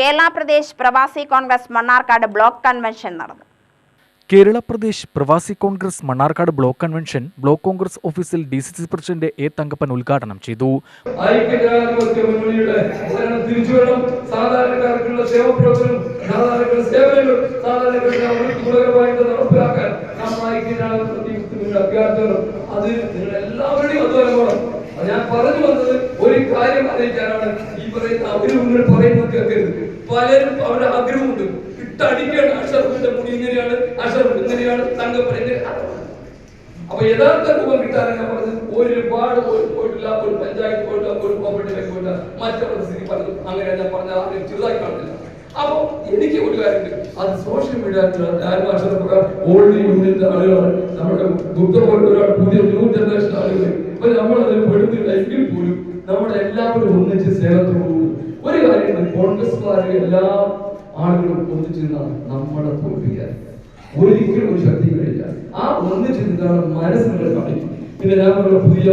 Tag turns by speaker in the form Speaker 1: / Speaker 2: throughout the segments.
Speaker 1: Kerala Pradesh Pravasi Congress Mannarkkad block convention നടന്നു.
Speaker 2: Kerala Pradesh Pravasi Congress Mannarkkad block convention block Congress ഓഫീസിൽ D C C president A Thankappan ഉദ്ഘാടനം ചെയ്തു.
Speaker 3: ഞാൻ പറഞ്ഞു വന്നത് ഒരു കാര്യം അറിയിക്കാനാണ് പറയുന്ന അവരുങ്ങൾ കേൾക്കരുത്. പലരും അവരുടെ ആഗ്രഹമുണ്ട്. ഇട്ടടിക്കാണ് അഷറഫിന്റെ മുടി ഇങ്ങനെയാണ് അഷറഫ് ഇങ്ങനെയാണ് തങ്കപ്പൻ അപ്പൊ യഥാർത്ഥ രൂപം കിട്ടാൻ ഞാൻ പറഞ്ഞത്. ഒരുപാട് പോയിട്ടില്ല ഒരു പഞ്ചായത്ത് പോയിട്ടില്ല ഒരു കോപ്പറേറ്റീവ് പോയിട്ടില്ല. മറ്റവരുടെ സ്ഥിതി പറഞ്ഞു. അങ്ങനെ ഞാൻ പറഞ്ഞ ആരും ചെറുതായി കാണുന്നില്ല. അപ്പൊ എനിക്ക് ഒരു കാര്യമുണ്ട്. അത് സോഷ്യൽ മീഡിയ ഓൾഡ് യൂണിയന്റെ ആളുകളാണ്. നമ്മുടെ ബുദ്ധ പുതിയ ന്യൂ ജനറേഷൻ ആളുകൾ നമ്മൾ അതിൽ പെടുന്നില്ല എങ്കിൽ പോലും നമ്മുടെ എല്ലാവരും ഒന്നിച്ച് സ്നേഹത്തോടുകൂടി ഒരു കാര്യം കോൺഗ്രസ്സുകാരെ എല്ലാ ആളുകളും ഒന്നിച്ചിരുന്നാണ് നമ്മളെ തോൽപ്പിക്കാൻ ഒരിക്കലും ഒരു ശക്തി കഴിയില്ല ആ ഒന്നിച്ചിരുന്നാണ് മനസ്സിനെ കാണിക്കും പിന്നെ ഞാൻ പറഞ്ഞ പുതിയ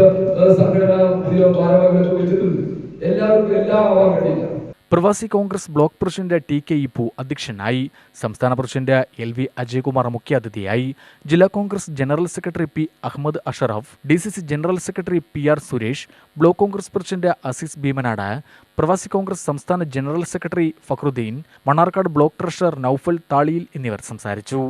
Speaker 3: സംഘടന പുതിയ ഭാരവാഹികളൊക്കെ വെച്ചിട്ടുണ്ട് എല്ലാവർക്കും എല്ലാം ആവാൻ കഴിയില്ല
Speaker 2: Pravasi Congress block president T K Ippu അധ്യക്ഷനായി. സംസ്ഥാന പ്രസിഡന്റ് എൽ വി അജയ്കുമാർ മുഖ്യാതിഥിയായി. ജില്ലാ Congress general secretary P Ahammed Ashraf D C C general secretary P R Suresh block Congress president Azeez Bheemanad Pravasi Congress സംസ്ഥാന general secretary Fakhruddin Mannarkkad block treasurer Noufal Thaliyil എന്നിവർ സംസാരിച്ചു.